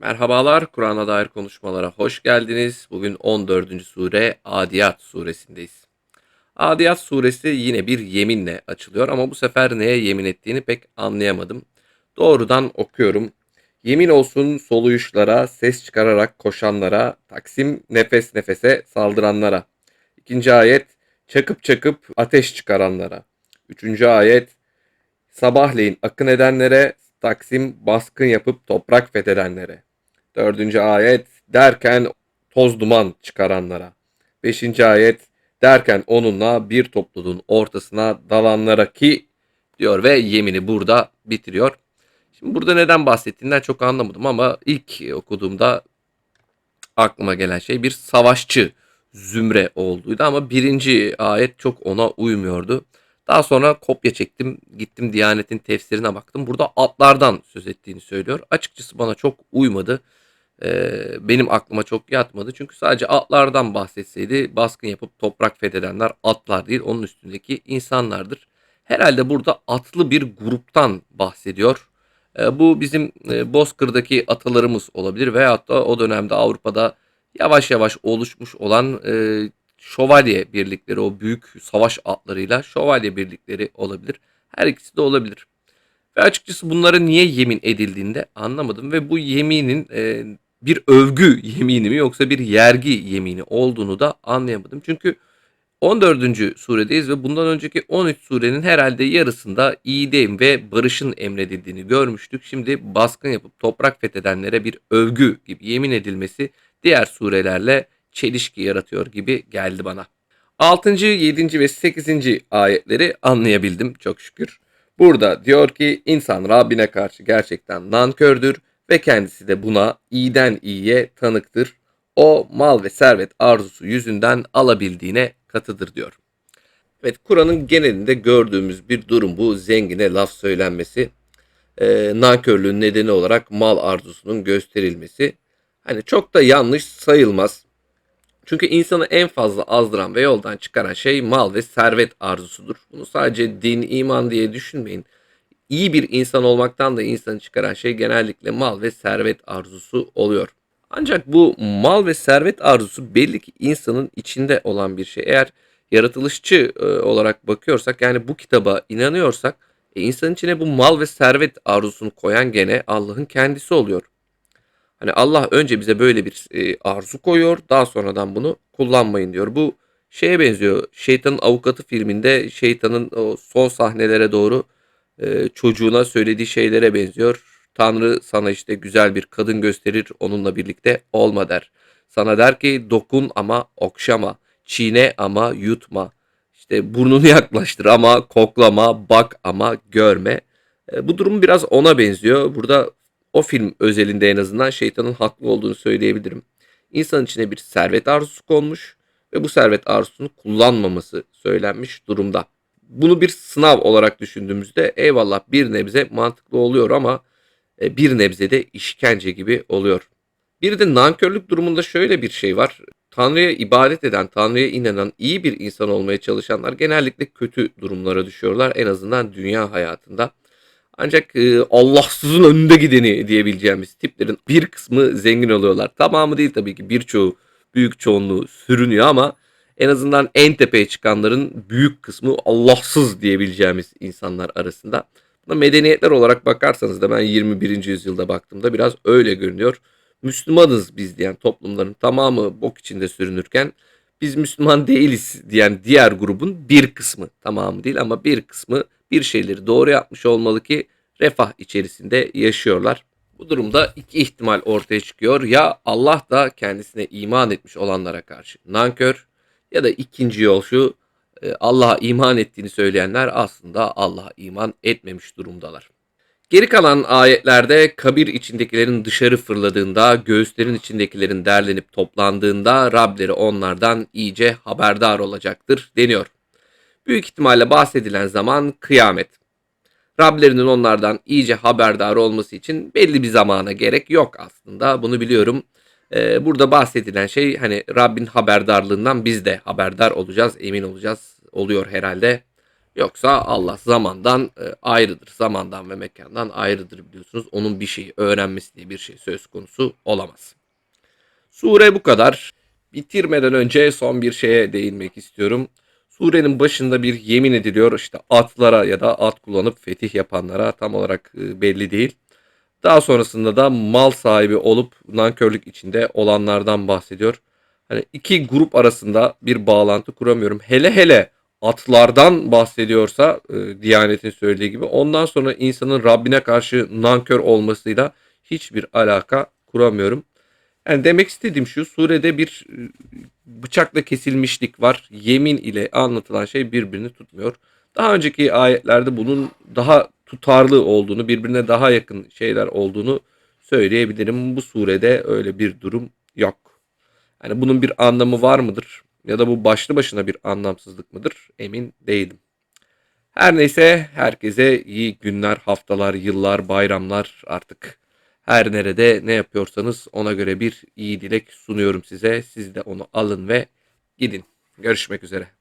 Merhabalar, Kur'an'a dair konuşmalara hoş geldiniz. Bugün 14. sure Adiyat suresindeyiz. Adiyat suresi yine bir yeminle açılıyor ama bu sefer neye yemin ettiğini pek anlayamadım. Doğrudan okuyorum. Yemin olsun soluyuşlara, ses çıkararak koşanlara, Taksim nefes nefese saldıranlara. İkinci ayet, çakıp çakıp ateş çıkaranlara. Üçüncü ayet, sabahleyin akın edenlere, Taksim baskın yapıp toprak fethedenlere. Dördüncü ayet derken toz duman çıkaranlara. Beşinci ayet derken onunla bir topluluğun ortasına dalanlara ki diyor ve yemini burada bitiriyor. Şimdi burada neden bahsettiğinden çok anlamadım ama ilk okuduğumda aklıma gelen şey bir savaşçı zümre olduğuydu ama birinci ayet çok ona uymuyordu. Daha sonra kopya çektim, gittim Diyanet'in tefsirine baktım. Burada atlardan söz ettiğini söylüyor. Açıkçası bana çok uymadı. Ee, benim aklıma çok yatmadı. Çünkü sadece atlardan bahsetseydi baskın yapıp toprak fethedenler atlar değil, onun üstündeki insanlardır. Herhalde burada atlı bir gruptan bahsediyor. Ee, bu bizim e, Bozkır'daki atalarımız olabilir veyahut da o dönemde Avrupa'da yavaş yavaş oluşmuş olan e, şövalye birlikleri o büyük savaş atlarıyla şövalye birlikleri olabilir. Her ikisi de olabilir. Ve açıkçası bunlara niye yemin edildiğinde anlamadım ve bu yeminin e, bir övgü yemini mi yoksa bir yergi yemini olduğunu da anlayamadım. Çünkü 14. suredeyiz ve bundan önceki 13 surenin herhalde yarısında iyiliğin ve barışın emredildiğini görmüştük. Şimdi baskın yapıp toprak fethedenlere bir övgü gibi yemin edilmesi diğer surelerle çelişki yaratıyor gibi geldi bana. 6. 7. ve 8. ayetleri anlayabildim çok şükür. Burada diyor ki insan Rabbine karşı gerçekten nankördür ve kendisi de buna iyiden iyiye tanıktır. O mal ve servet arzusu yüzünden alabildiğine katıdır diyor. Evet Kur'an'ın genelinde gördüğümüz bir durum bu zengine laf söylenmesi. E, nankörlüğün nedeni olarak mal arzusunun gösterilmesi. Hani çok da yanlış sayılmaz. Çünkü insanı en fazla azdıran ve yoldan çıkaran şey mal ve servet arzusudur. Bunu sadece din, iman diye düşünmeyin. İyi bir insan olmaktan da insanı çıkaran şey genellikle mal ve servet arzusu oluyor. Ancak bu mal ve servet arzusu belli ki insanın içinde olan bir şey. Eğer yaratılışçı e, olarak bakıyorsak yani bu kitaba inanıyorsak e, insanın içine bu mal ve servet arzusunu koyan gene Allah'ın kendisi oluyor. Hani Allah önce bize böyle bir e, arzu koyuyor. Daha sonradan bunu kullanmayın diyor. Bu şeye benziyor. Şeytanın Avukatı filminde şeytanın o son sahnelere doğru e, çocuğuna söylediği şeylere benziyor. Tanrı sana işte güzel bir kadın gösterir onunla birlikte olma der. Sana der ki dokun ama okşama. Çiğne ama yutma. İşte burnunu yaklaştır ama koklama, bak ama görme. E, bu durum biraz ona benziyor. Burada o film özelinde en azından şeytanın haklı olduğunu söyleyebilirim. İnsan içine bir servet arzusu konmuş ve bu servet arzusunu kullanmaması söylenmiş durumda. Bunu bir sınav olarak düşündüğümüzde eyvallah bir nebze mantıklı oluyor ama e, bir nebze de işkence gibi oluyor. Bir de nankörlük durumunda şöyle bir şey var. Tanrı'ya ibadet eden, Tanrı'ya inanan, iyi bir insan olmaya çalışanlar genellikle kötü durumlara düşüyorlar. En azından dünya hayatında. Ancak e, Allahsızın önünde gideni diyebileceğimiz tiplerin bir kısmı zengin oluyorlar. Tamamı değil tabii ki birçoğu büyük çoğunluğu sürünüyor ama en azından en tepeye çıkanların büyük kısmı Allahsız diyebileceğimiz insanlar arasında. Buna medeniyetler olarak bakarsanız da ben 21. yüzyılda baktığımda biraz öyle görünüyor. Müslümanız biz diyen toplumların tamamı bok içinde sürünürken biz Müslüman değiliz diyen diğer grubun bir kısmı tamamı değil ama bir kısmı bir şeyleri doğru yapmış olmalı ki refah içerisinde yaşıyorlar. Bu durumda iki ihtimal ortaya çıkıyor. Ya Allah da kendisine iman etmiş olanlara karşı nankör ya da ikinci yol şu e, Allah'a iman ettiğini söyleyenler aslında Allah'a iman etmemiş durumdalar. Geri kalan ayetlerde kabir içindekilerin dışarı fırladığında, göğüslerin içindekilerin derlenip toplandığında Rableri onlardan iyice haberdar olacaktır deniyor. Büyük ihtimalle bahsedilen zaman kıyamet. Rablerinin onlardan iyice haberdar olması için belli bir zamana gerek yok aslında. Bunu biliyorum. Ee, burada bahsedilen şey hani Rabbin haberdarlığından biz de haberdar olacağız, emin olacağız. Oluyor herhalde. Yoksa Allah zamandan e, ayrıdır. Zamandan ve mekandan ayrıdır biliyorsunuz. Onun bir şeyi öğrenmesi diye bir şey söz konusu olamaz. Sure bu kadar. Bitirmeden önce son bir şeye değinmek istiyorum. Surenin başında bir yemin ediliyor işte atlara ya da at kullanıp fetih yapanlara tam olarak e, belli değil. Daha sonrasında da mal sahibi olup nankörlük içinde olanlardan bahsediyor. Hani iki grup arasında bir bağlantı kuramıyorum. Hele hele atlardan bahsediyorsa e, Diyanet'in söylediği gibi ondan sonra insanın Rabbine karşı nankör olmasıyla hiçbir alaka kuramıyorum. Yani demek istediğim şu surede bir e, bıçakla kesilmişlik var. Yemin ile anlatılan şey birbirini tutmuyor. Daha önceki ayetlerde bunun daha tutarlı olduğunu, birbirine daha yakın şeyler olduğunu söyleyebilirim. Bu surede öyle bir durum yok. Yani bunun bir anlamı var mıdır? Ya da bu başlı başına bir anlamsızlık mıdır? Emin değilim. Her neyse herkese iyi günler, haftalar, yıllar, bayramlar artık her nerede ne yapıyorsanız ona göre bir iyi dilek sunuyorum size. Siz de onu alın ve gidin. Görüşmek üzere.